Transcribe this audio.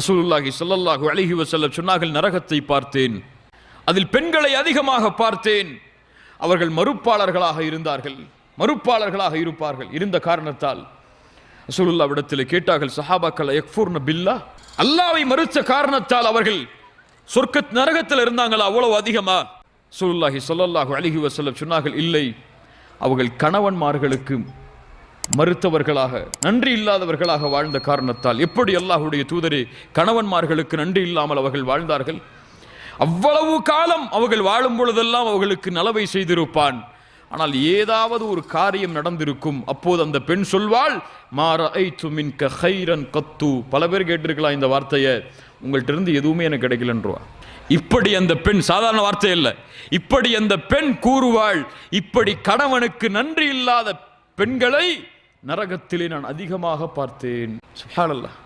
ரசூலுல்லாஹி சொல்லல்லாஹு அலைஹி வசல்ல சொன்னார்கள் நரகத்தை பார்த்தேன் அதில் பெண்களை அதிகமாக பார்த்தேன். அவர்கள் மறுப்பாளர்களாக இருந்தார்கள் மறுப்பாளர்களாக இருப்பார்கள். இருந்த காரணத்தால் ரசூலுல்லாவிடத்தில் கேட்டார்கள் சஹாபாக்கள் எக்ஃபூர்ன பில்லா? அல்லாவை மறுத்த காரணத்தால் அவர்கள் சொர்க்க நரகத்தில் இருந்தாங்களா? அவ்வளவு அதிகமா? ரசூலுல்லாஹி சொல்லல்லாஹு அலைஹி வசல்லம் சொன்னார்கள் இல்லை அவர்கள் கணவன்மார்களுக்கு மறுத்தவர்களாக நன்றி இல்லாதவர்களாக வாழ்ந்த காரணத்தால் எப்படி அல்லாஹுடைய தூதரே கணவன்மார்களுக்கு நன்றி இல்லாமல் அவர்கள் வாழ்ந்தார்கள்? அவ்வளவு காலம் அவர்கள் வாழும் பொழுதெல்லாம் அவர்களுக்கு நலவை செய்திருப்பான். ஆனால் ஏதாவது ஒரு காரியம் நடந்திருக்கும். அப்போது அந்த பெண் சொல்வாள் மாற ஐத்து மின் ஹைரன் கத்து. பல பேர் கேட்டிருக்கலாம் இந்த வார்த்தையை. உங்கள்கிட்ட இருந்து எதுவுமே எனக்கு கிடைக்கலன்றவா? இப்படி அந்த பெண் சாதாரண வார்த்தை இல்லை இப்படி அந்த பெண் கூறுவாள் இப்படி கணவனுக்கு நன்றி இல்லாத பெண்களை நரகத்திலே நான் அதிகமாக பார்த்தேன். சுப்ஹானல்லாஹ்